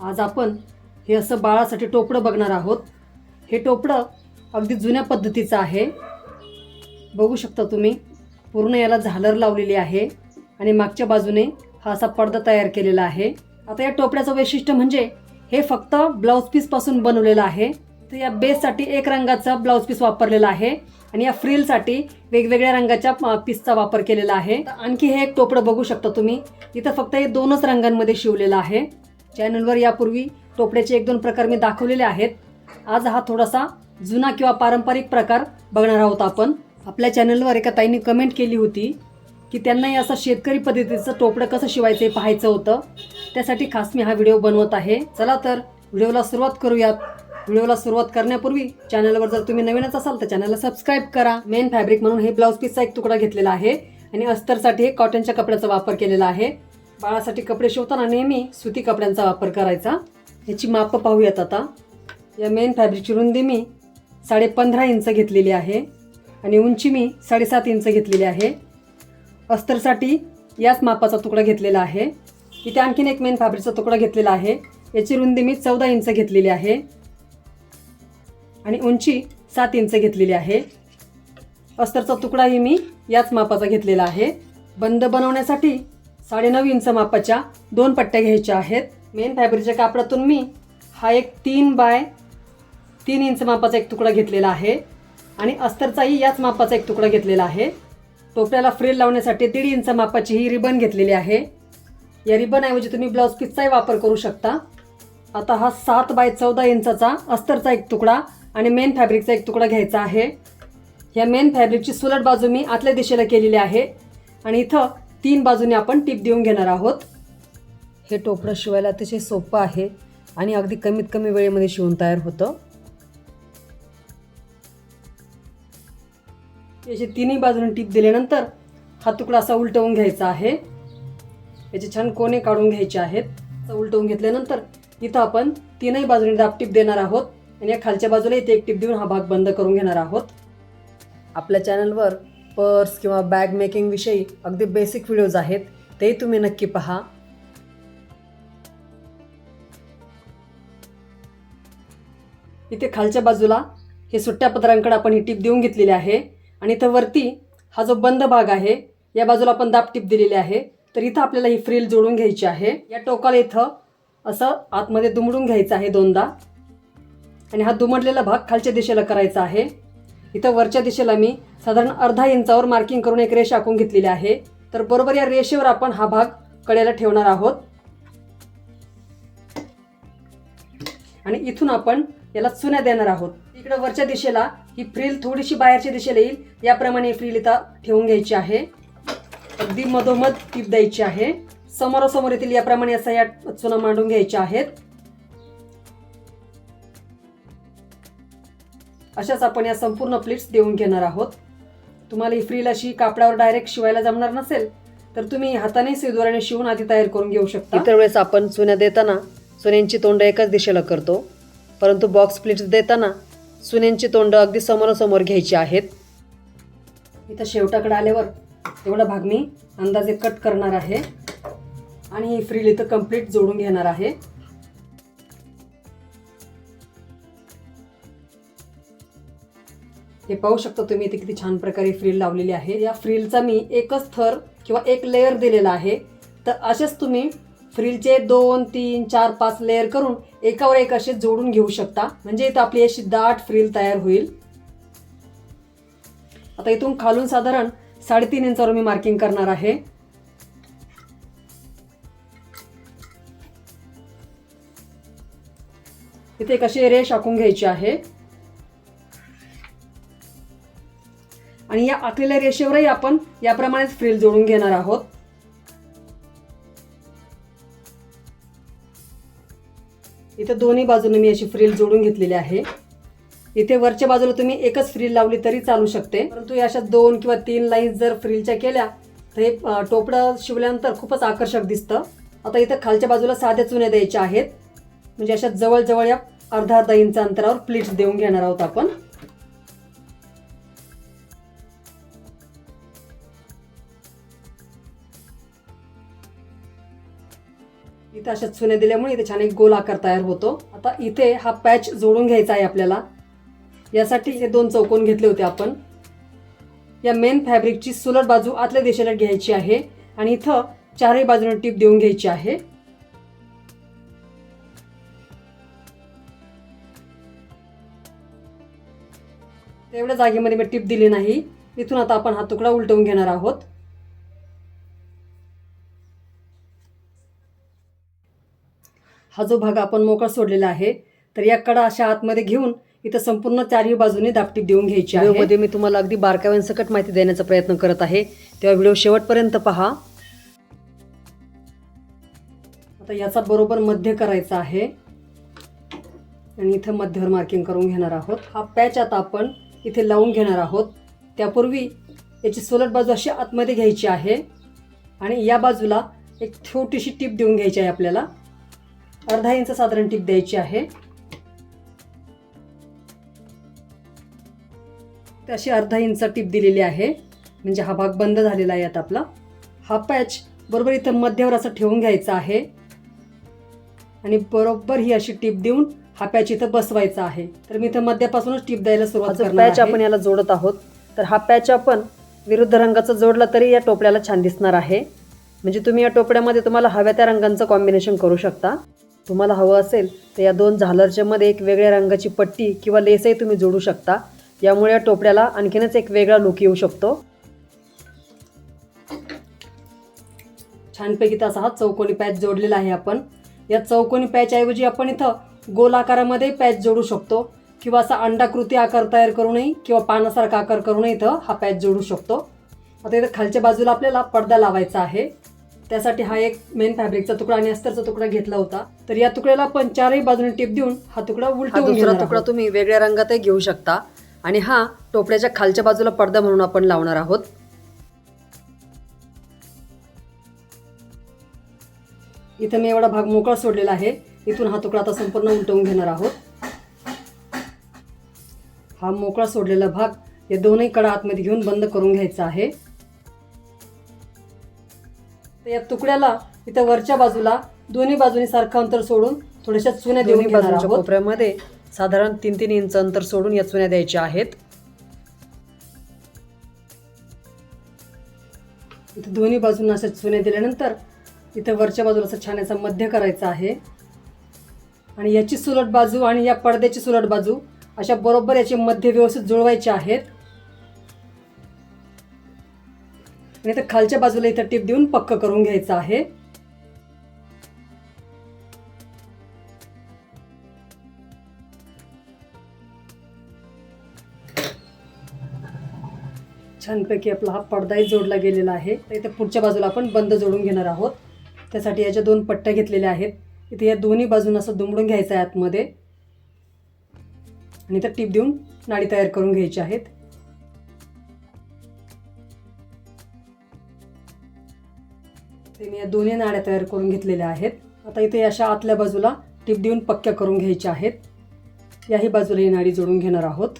आज आपण हे असं बाळासाठी टोपडं बघणार आहोत. हे टोपडं अगदी जुन्या पद्धतीचं आहे. बघू शकता तुम्ही पूर्ण याला झालर लावलेली आहे आणि मागच्या बाजूने हा असा पडदा तयार केलेला आहे. आता या टोपड्याचं वैशिष्ट्य म्हणजे हे फक्त ब्लाऊज पीसपासून बनवलेलं आहे. तर या बेससाठी एक रंगाचा ब्लाऊज पीस वापरलेला आहे आणि या फ्रिलसाठी वेगवेगळ्या रंगाच्या पीसचा वापर केलेला आहे. आणखी हे एक टोपडं बघू शकता तुम्ही. इथं फक्त हे दोनच रंगांमध्ये शिवलेलं आहे. चॅनलवर यापूर्वी टोपड्याचे एक दोन प्रकार मी दाखवलेले आहेत. आज हा थोडासा जुना किंवा पारंपरिक प्रकार बघणार आहोत आपण. आपल्या चॅनलवर एका ताईने कमेंट केली होती की त्यांनाही असं शेतकरी पद्धतीचं टोपडं कसं शिवायचं हे पाहायचं होतं. त्यासाठी खास मी हा व्हिडिओ बनवत आहे. चला तर व्हिडिओला सुरुवात करूयात. व्हिडिओला सुरुवात करण्यापूर्वी चॅनलवर जर तुम्ही नवीनच असाल तर चॅनलला सबस्क्राईब करा. मेन फॅब्रिक म्हणून हे ब्लाऊज पीसचा एक तुकडा घेतलेला आहे. आणि अस्तरसाठी हे कॉटनच्या कपड्याचा वापर केलेला आहे. बाळासाठी कपडे शिवताना नेहमी सुती कपड्यांचा वापर करायचा. याची मापं पाहूयात आता. या मेन फॅब्रिकची रुंदी मी साडे पंधरा इंच घेतलेली आहे आणि उंची मी साडेसात इंच घेतलेली आहे. अस्तरसाठी याच मापाचा तुकडा घेतलेला आहे. इथे आणखीन एक मेन फॅब्रिकचा तुकडा घेतलेला आहे. याची रुंदी मी चौदा इंच घेतलेली आहे. आणि उंची सात इंच घेतलेली आहे. अस्तरचा तुकडाही मी याच मापाचा घेतलेला आहे. बंद बनवण्यासाठी साडेनऊ इंच मापाच्या दोन पट्ट्या घ्यायच्या आहेत. मेन फॅब्रिकच्या कापडातून मी हा एक तीन बाय तीन इंच मापाचा एक तुकडा घेतलेला आहे. आणि अस्तरचाही याच मापाचा एक तुकडा घेतलेला आहे. टोपल्याला फ्रिल लावण्यासाठी दीड इंच मापाची ही रिबन घेतलेली आहे. या रिबनऐवजी तुम्ही ब्लाऊज पीसचाही वापर करू शकता. आता हा सात बाय चौदा इंचाचा अस्तरचा एक तुकडा आणि मेन फॅब्रिकचा एक तुकडा घ्यायचा आहे. या मेन फॅब्रिकची सुलट बाजू मी आतल्या दिशेला केलेली आहे. आणि इथं तीन बाजूने आपण टिप देऊन घेणार आहोत. हे टोपडं शिवायला अतिशय सोपं आहे आणि अगदी कमीत कमी वेळेमध्ये शिवून तयार होतं. याची तिन्ही बाजूने टीप दिल्यानंतर हा तुकडा असा उलटवून घ्यायचा आहे. याचे छान कोणे काढून घ्यायचे आहेत. उलटवून घेतल्यानंतर इथं आपण तीनही बाजूने दाब टीप देणार आहोत. आणि या खालच्या बाजूला इथे एक टीप देऊन हा भाग बंद करून घेणार आहोत. आपल्या चॅनलवर पर्स किंवा बॅग मेकिंगविषयी अगदी बेसिक व्हिडिओज आहेत तेही तुम्ही नक्की पहा. इथे खालच्या बाजूला हे सुट्ट्या पदरांकडे आपण ही टीप देऊन घेतलेली आहे आणि इथं वरती हा जो बंद भाग आहे या बाजूला आपण दाब टीप दिलेली आहे. तर इथं आपल्याला ही फ्रिल जोडून घ्यायची आहे. या टोकाला इथं असं आतमध्ये दुमडून घ्यायचं आहे दोनदा. आणि हा दुमडलेला भाग खालच्या दिशेला करायचा आहे. इथं वरच्या दिशेला मी साधारण अर्धा इंचावर मार्किंग करून एक रेष आखून घेतलेली आहे. तर बरोबर या रेषेवर आपण हा भाग कडेला ठेवणार आहोत. आणि इथून आपण याला चुन्या देणार आहोत. इकडे वरच्या दिशेला ही फ्रील थोडीशी बाहेरच्या दिशेला येईल. याप्रमाणे फ्रिल फ्रील इथं ठेवून घ्यायची आहे. अगदी मधोमध टीप द्यायची आहे. समोरासमोर येतील याप्रमाणे असा या चुना मांडून घ्यायच्या आहेत. अशाच आपण या संपूर्ण प्लेट्स देऊन घेणार आहोत. तुम्हाला ही फ्रील अशी कापडावर डायरेक्ट शिवायला जमणार नसेल तर तुम्ही हाताने सिदोऱ्याने शिवून आधी तयार करून घेऊ शकता. इतर वेळेस आपण चुन्या देताना चुन्यांची तोंड एकाच दिशेला करतो परंतु बॉक्स प्लेट्स देताना चुन्यांची तोंड अगदी समोरासमोर घ्यायची आहेत. इथं शेवटाकडे आल्यावर एवढा भाग मी अंदाजे कट करणार आहे. आणि ही फ्रील इथं कंप्लीट जोडून घेणार आहे. हे पाहू शकता तुम्ही इथे किती छान प्रकारे फ्रील लावलेली आहे. या फ्रीलचा मी एकच थर किंवा एक लेअर दिलेला आहे. तर असेच तुम्ही फ्रीलचे दोन तीन चार पाच लेअर करून एकावर एक असे जोडून घेऊ शकता. म्हणजे इथं आपली अशी दाट फ्रील तयार होईल. आता इथून खालून साधारण साडेतीन इंचावर मी मार्किंग करणार आहे. इथे एक अशी रेष आखून घ्यायची आहे. आणि या आखलेल्या रेषेवरही आपण याप्रमाणेच फ्रिल जोडून घेणार आहोत. इथे दोन्ही बाजूने मी अशी फ्रिल जोडून घेतलेली आहे. इथे वरच्या बाजूला तुम्ही एकच फ्रिल लावली तरी चालू शकते. परंतु या अशा दोन किंवा तीन लाईन्स जर फ्रीलच्या केल्या तर हे टोपडं शिवल्यानंतर खूपच आकर्षक दिसतं. आता इथं खालच्या बाजूला साध्या चुन्या द्यायच्या आहेत. म्हणजे अशा जवळजवळ या अर्धा अर्धा इंच अंतरावर प्लीट्स देऊन घेणार आहोत आपण. इथे अशा चुने दिल्यामुळे इथे छान एक गोल आकार तयार होतो. आता इथे हा पॅच जोडून घ्यायचा आहे आपल्याला. यासाठी हे दोन चौकोन घेतले होते आपण. या मेन फॅब्रिकची सुलट बाजू आतल्या दिशेला घ्यायची आहे आणि इथं चारही बाजूने टीप देऊन घ्यायची आहे. तेवढ्या जागेमध्ये मी टीप दिली नाही. इथून आता आपण हा तुकडा उलटवून घेणार आहोत. हा जो भाग आपण मोकळा सोडलेला आहे तर या कडा अशा आतमध्ये घेऊन इथं संपूर्ण चारही बाजूने दापटीप देऊन घ्यायची आहे. मध्ये मी तुम्हाला अगदी बारकाव्यांसकट माहिती देण्याचा प्रयत्न करत आहे. तेव्हा व्हिडिओ शेवटपर्यंत पहा. आता याचा बरोबर मध्य करायचा आहे. आणि इथं मध्यवर मार्किंग करून घेणार आहोत. हा पॅच आता आपण इथे लावून घेणार आहोत. त्यापूर्वी याची सोलट बाजू अशी आतमध्ये घ्यायची आहे. आणि या बाजूला एक छोटीशी टीप देऊन घ्यायची आहे आपल्याला. अर्धा इंच साधारण टीप द्यायची आहे. तर अशी अर्धा इंच टीप दिलेली आहे. म्हणजे हा भाग बंद झालेला आहे आता आपला. हा पॅच बरोबर इथं मध्यावर असं ठेवून घ्यायचा आहे. आणि बरोबर ही अशी टीप देऊन हा पॅच इथं बसवायचा आहे. तर मी इथं मध्यापासूनच टीप द्यायला सुरुवात पॅच आपण याला जोडत आहोत तर हा पॅच आपण विरुद्ध रंगाचा जोडला तरी या टोपल्याला छान दिसणार आहे. म्हणजे तुम्ही या टोपड्यामध्ये तुम्हाला हव्या त्या रंगांचं कॉम्बिनेशन करू शकता. तुम्हाला हवं असेल तर या दोन झालरच्यामध्ये एक वेगळ्या रंगाची पट्टी किंवा लेसही तुम्ही जोडू शकता. यामुळे या टोपड्याला आणखीनच एक वेगळा लुक येऊ शकतो. छानपैकी तसा हा चौकोनी पॅच जोडलेला आहे आपण. या चौकोनी पॅच ऐवजी आपण इथं गोल आकारामध्ये पॅच जोडू शकतो किंवा असा अंडाकृती आकार तयार करूनही किंवा पानासारखा आकार करूनही इथं हा पॅच जोडू शकतो. आता इथं खालच्या बाजूला आपल्याला पडदा लावायचा आहे. त्यासाठी हा एक मेन फॅब्रिकचा तुकडा आणि अस्तरचा तुकडा घेतला होता. तर या तुकड्याला आपण चारही बाजूने टिप देऊन हा तुकडा उलटा दुसरा तुकडा तुम्ही वेगळ्या रंगातही घेऊ शकता. आणि हा टोपड्याच्या खालच्या बाजूला पडदा म्हणून आपण लावणार आहोत. इथं मी एवढा भाग मोकळा सोडलेला आहे. इथून हा तुकडा आता संपूर्ण उलटवून घेणार आहोत. हा मोकळा सोडलेला भाग या दोनही कडा आतमध्ये घेऊन बंद करून घ्यायचा आहे. तर या तुकड्याला इथं वरच्या बाजूला दोन्ही बाजूनी सारखं अंतर सोडून थोड्याशा चुन्या देऊन घेणार आहोत. कोपऱ्यामध्ये साधारण तीन तीन इंच अंतर सोडून या चुन्या द्यायच्या आहेत. इथं दोन्ही बाजूंना अशा चुन्या दिल्यानंतर इथं वरच्या बाजूला असं छान याचा मध्य करायचा आहे. आणि याची सुलट बाजू आणि या पडद्याची सुलट बाजू अशा बरोबर याचे मध्य व्यवस्थित जुळवायचे आहेत. आणि तर खालच्या बाजूला इथं टिप देऊन पक्क करून घ्यायचं आहे. छानपैकी आपला हा पडदाही जोडला गेलेला आहे. तर इथे पुढच्या बाजूला आपण बंद जोडून घेणार आहोत. त्यासाठी याच्या दोन पट्ट्या घेतलेल्या आहेत. इथे या दोन्ही बाजून असं दुमडून घ्यायचं आहे आतमध्ये. आणि इथं टीप देऊन नाडी तयार करून घ्यायची आहेत. ते मी या दोन्ही नाड्या तयार करून घेतलेल्या आहेत. आता इथे अशा आतल्या बाजूला टिप देऊन पक्क्या करून घ्यायच्या आहेत. याही बाजूला ही नाडी जोडून घेणार आहोत.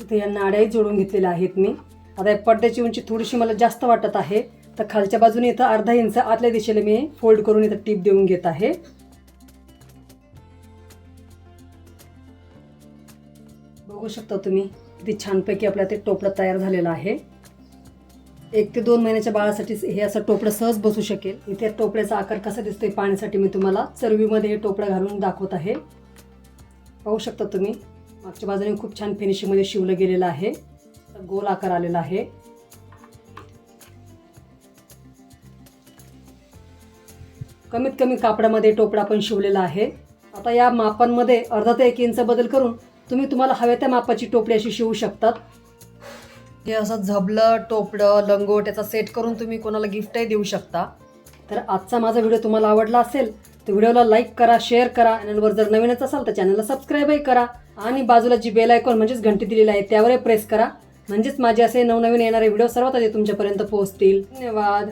इथे या नाड्याही जोडून घेतलेल्या आहेत मी. आता या पडद्याची उंची थोडीशी मला जास्त वाटत आहे. तर खालच्या बाजूने इथं अर्धा इंच आतल्या दिशेला मी फोल्ड करून इथं टीप देऊन घेत आहे. बघू शकता तुम्ही किती छानपैकी आपला ते टोपडं तयार झालेलं आहे. एक ते दोन महिन्याच्या बाळासाठी हे असं टोपडं सहज बसू शकेल. इथे टोपड्याचा आकार कसा दिसतोय पाण्यासाठी मी तुम्हाला चरवीमध्ये हे टोपडं घालून दाखवत आहे. पाहू शकता तुम्ही मागच्या बाजूने खूप छान फिनिशिंगमध्ये शिवलं गेलेलं आहे. गोल आकार आलेला आहे. कमीत कमी कापडामध्ये टोपडा पण शिवलेला आहे. आता या मापांमध्ये अर्धा ते एक इंच बदल करून तुम्ही तुम्हाला हव्या त्या मापाची टोपडी अशी शिवू शकतात. हे असं झबलं टोपडं लंगोट याचा सेट करून तुम्ही कोणाला गिफ्टही देऊ शकता. तर आजचा माझा व्हिडिओ तुम्हाला आवडला असेल तर व्हिडिओला लाईक करा शेअर करा चॅनलवर जर नवीनच असाल तर चॅनलला सबस्क्राईबही करा. आणि बाजूला जी बेल आयकॉन म्हणजेच घंटी दिलेली आहे त्यावरही प्रेस करा. म्हणजेच माझे असे नवनवीन येणारे व्हिडिओ सर्वात आधी तुमच्यापर्यंत पोहोचतील. धन्यवाद.